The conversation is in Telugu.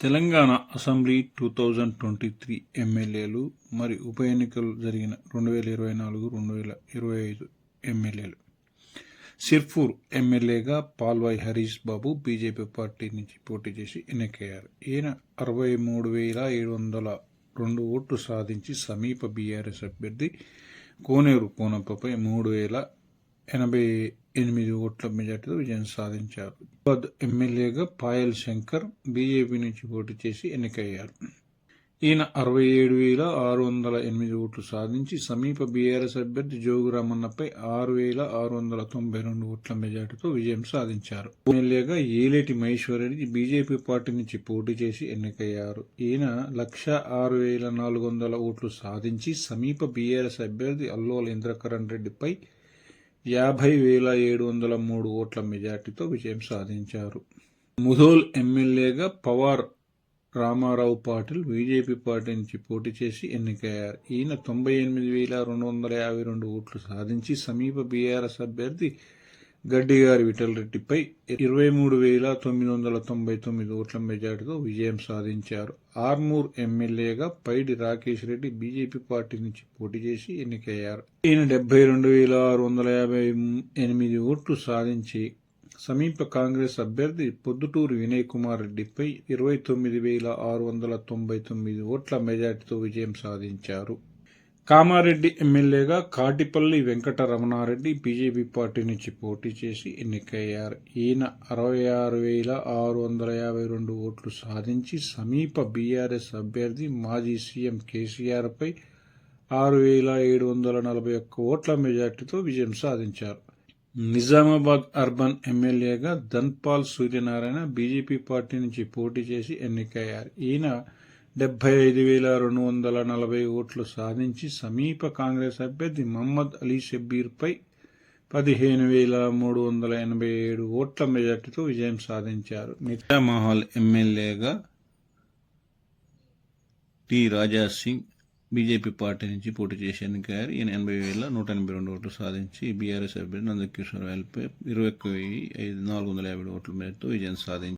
Telangana assembly two thousand twenty three MLAs మరియు ఉప ఎన్నికలు జరిగిన రెండు వేల ఇరవై నాలుగు రెండు వేల ఇరవై ఐదు ఎమ్మెల్యేలు. సిర్పూర్ ఎమ్మెల్యేగా పాల్వాయి హరీష్ బాబు బీజేపీ పార్టీ నుంచి పోటీ చేసి ఎన్నికయ్యారు. ఈయన అరవై మూడు వేల ఏడు వందల రెండు ఓట్లు సాధించి సమీప బీఆర్ఎస్ అభ్యర్థి కోనేరు కోనప్పపై మూడు వేల ఎనభై ఎనిమిది ఓట్ల మెజార్టీతో విజయం సాధించారు. ఎమ్మెల్యేగా పాయల్ శంకర్ బీజేపీ నుంచి పోటీ చేసి ఎన్నికయ్యారు. ఈయన అరవై ఏడు వేల ఆరు వందల ఎనిమిది ఓట్లు సాధించి సమీప బీఆర్ఎస్ అభ్యర్థి జోగురామన్నపై ఆరు వేల ఆరు వందల తొంభై రెండు ఓట్ల మెజార్టీతో విజయం సాధించారు. ఎమ్మెల్యేగా ఏలేటి మహేశ్వరరెడ్డి బీజేపీ పార్టీ నుంచి పోటీ చేసి ఎన్నికయ్యారు. ఈయన లక్ష ఆరు వేల నాలుగు వందల ఓట్లు సాధించి సమీప బీఆర్ఎస్ అభ్యర్థి అల్లోల ఇంద్రకరణ్ రెడ్డిపై యాభై వేల ఏడు వందల మూడు ఓట్ల మెజార్టీతో విజయం సాధించారు. ముధోల్ ఎమ్మెల్యేగా పవార్ రామారావు పాటిల్ బీజేపీ పార్టీ నుంచి పోటీ చేసి ఎన్నికయ్యారు. ఈయన తొంభై ఎనిమిది వేల రెండు వందల యాభై రెండు ఓట్లు సాధించి సమీప బీఆర్ఎస్ అభ్యర్థి గడ్డిగారి విఠలరెడ్డిపై ఇరవై మూడు వేల తొమ్మిది వందల తొంభై తొమ్మిది ఓట్ల మెజార్టీతో విజయం సాధించారు. ఆర్మూర్ ఎమ్మెల్యేగా పైడి రాకేష్ రెడ్డి బీజేపీ పార్టీ నుంచి పోటీ చేసి ఎన్నికయ్యారు. ఈయన డెబ్బై రెండు వేల ఆరు వందల యాభై ఎనిమిది ఓట్లు సాధించి సమీప కాంగ్రెస్ అభ్యర్థి పొద్దుటూరు వినయ్ కుమార్ రెడ్డిపై ఇరవై తొమ్మిది వేల ఆరు వందల తొంభై తొమ్మిది ఓట్ల మెజార్టీతో విజయం సాధించారు. కామారెడ్డి ఎమ్మెల్యేగా కాటిపల్లి వెంకటరమణారెడ్డి బీజేపీ పార్టీ నుంచి పోటీ చేసి ఎన్నికయ్యారు. ఈయన అరవై ఆరు వేల ఆరు వందల యాభై రెండు ఓట్లు సాధించి సమీప బీఆర్ఎస్ అభ్యర్థి మాజీ సీఎం కేసీఆర్పై ఆరు వేల ఏడు వందల నలభై ఒక్క ఓట్ల మెజార్టీతో విజయం సాధించారు. నిజామాబాద్ అర్బన్ ఎమ్మెల్యేగా ధన్పాల్ సూర్యనారాయణ బీజేపీ పార్టీ నుంచి పోటీ చేసి ఎన్నికయ్యారు. ఈయన డెబ్బై ఐదు వేల రెండు వందల నలభై ఓట్లు సాధించి సమీప కాంగ్రెస్ అభ్యర్థి మహమ్మద్ అలీ షబ్బీర్పై పదిహేను వేల మూడు వందల ఎనభై ఏడు ఓట్ల మెజార్టీతో విజయం సాధించారు. మహల్ ఎమ్మెల్యేగా T Raja Singh BJP party నుంచి పోటీ చేసి ఎన్నికయ్యారు. ఈయన ఎనభై వేల నూట ఎనభై రెండు ఓట్లు సాధించి బీఆర్ఎస్ అభ్యర్థి నందకిషోర్ రాయలపై ఇరవై ఒక్క వెయ్యి ఐదు నాలుగు వందల యాభై ఓట్ల మేరతో విజయం సాధించారు.